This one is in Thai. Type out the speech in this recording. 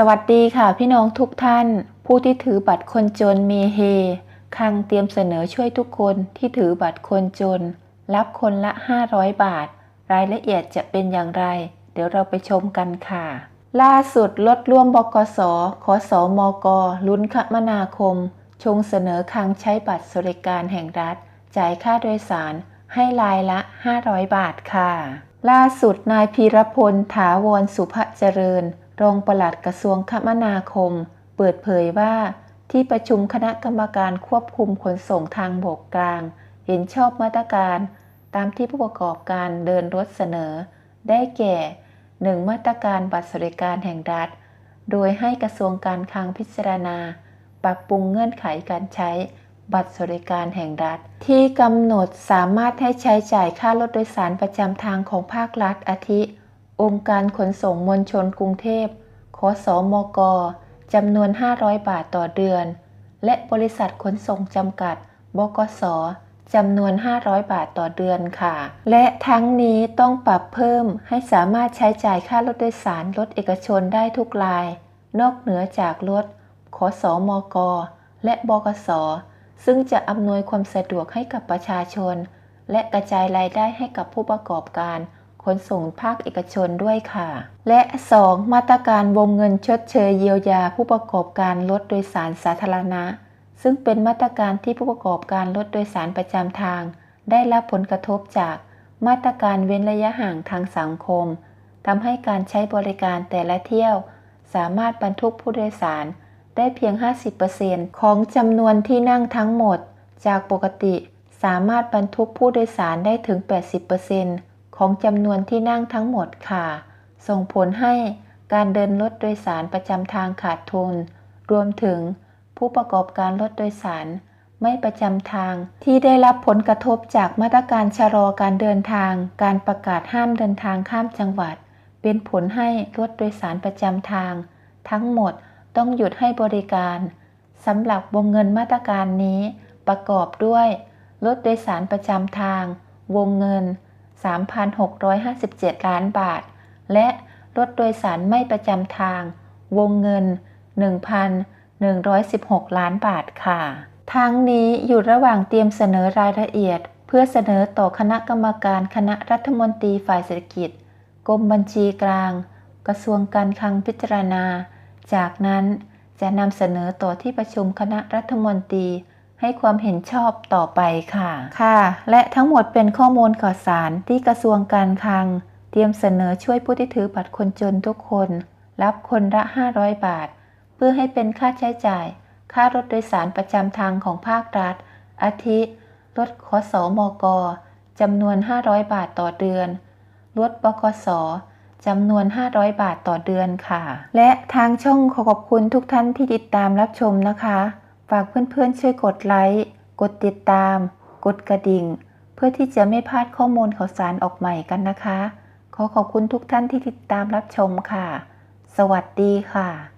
สวัสดีค่ะพี่น้องทุกท่าน ผู้ที่ถือบัตรคนจนมีเฮคังเตรียมเสนอช่วยทุกคนที่ถือบัตรคนจน รับคนละ 500 บาท รายละเอียดจะเป็นอย่างไร เดี๋ยวเราไปชมกันค่ะ ล่าสุดลดร่วมบกสขอสอมกลุ้นคมนาคม ชงเสนอคังใช้บัตรสวัสดิการแห่งรัฐ จ่ายค่าโดยสารให้รายละ 500 บาทค่ะ ล่าสุดนายพีรพลถาวรสุภเจริญ รองปลัดกระทรวงคมนาคม เปิดเผยว่า ที่ประชุมคณะกรรมการควบคุมขนส่งทางบกกลาง เห็นชอบมาตรการ ตามที่ผู้ประกอบการเดินรถเสนอ ได้แก่ 1. มาตรการบัตรสวัสดิการแห่งรัฐ โดยให้กระทรวงการคลังพิจารณา ปรับปรุงเงื่อนไขการใช้บัตรสวัสดิการแห่งรัฐ ที่กำหนดสามารถให้ใช้จ่ายค่ารถโดยสารประจำทางของภาครัฐอาทิ องค์การขนส่งมวลชนกรุงเทพขอสอมก จำนวน 500 บาทต่อเดือน และบริษัทขนส่งจำกัด บกส จำนวน 500 บาทต่อเดือนค่ะ และทั้งนี้ต้องปรับเพิ่มให้สามารถใช้จ่ายค่ารถโดยสารรถเอกชนได้ทุกราย นอกเหนือจากรถขอสอมก และบกส ซึ่งจะอำนวยความสะดวกให้กับประชาชน และกระจายรายได้ให้กับผู้ประกอบการ นส่งภาคเอกชนด้วยค่ะ และ 2. มาตรการวงเงินชดเชยเยียวยาผู้ประกอบการรถโดยสารสาธารณะ ซึ่งเป็นมาตรการที่ผู้ประกอบการรถโดยสารประจำทาง ได้รับผลกระทบจากมาตรการเว้นระยะห่างทางสังคมทำให้การใช้บริการแต่ละเที่ยว สามารถบรรทุกผู้โดยสารได้เพียง 50%ของจำนวนที่นั่งทั้งหมด จากปกติสามารถบรรทุกผู้โดยสารได้ถึง 80% ของจำนวนที่นั่งทั้งหมดค่ะ ส่งผลให้การเดินรถโดยสารประจำทางขาดทุน รวมถึงผู้ประกอบการรถโดยสารไม่ประจำทางที่ได้รับผลกระทบจากมาตรการชะลอการเดินทาง การประกาศห้ามเดินทางข้ามจังหวัด เป็นผลให้รถโดยสารประจำทาง ทั้งหมดต้องหยุดให้บริการสำหรับวงเงินมาตรการนี้ประกอบด้วย รถโดยสารประจำทาง วงเงิน 3,657 ล้านบาท และรถโดยสารไม่ประจำทาง วงเงิน 1,116 ล้านบาทค่ะ ทั้งนี้อยู่ระหว่างเตรียมเสนอรายละเอียด เพื่อเสนอต่อคณะกรรมการคณะรัฐมนตรีฝ่ายเศรษฐกิจ กรมบัญชีกลาง กระทรวงการคลังพิจารณา จากนั้นจะนำเสนอต่อที่ประชุมคณะรัฐมนตรี ให้ความเห็นชอบต่อไปค่ะ ค่ะ และทั้งหมดเป็นข้อมูลข่าวสารที่กระทรวงการคลัง เตรียมเสนอช่วยผู้ที่ถือบัตรคนจนทุกคน รับคนละ 500 บาท เพื่อให้เป็นค่าใช้จ่าย ค่ารถโดยสารประจำทางของภาครัฐ อาทิ รถขสมกจำนวน 500 บาทต่อเดือน รถบกสจำนวน 500 บาทต่อเดือนค่ะ และทางช่องขอขอบคุณทุกท่านที่ติดตามรับชมนะคะ ฝากเพื่อนๆช่วยกดไลค์ กดติดตาม กดกระดิ่ง เพื่อที่จะไม่พลาดข้อมูลข่าวสารออกใหม่กันนะคะ ขอขอบคุณทุกท่านที่ติดตามรับชมค่ะ สวัสดีค่ะ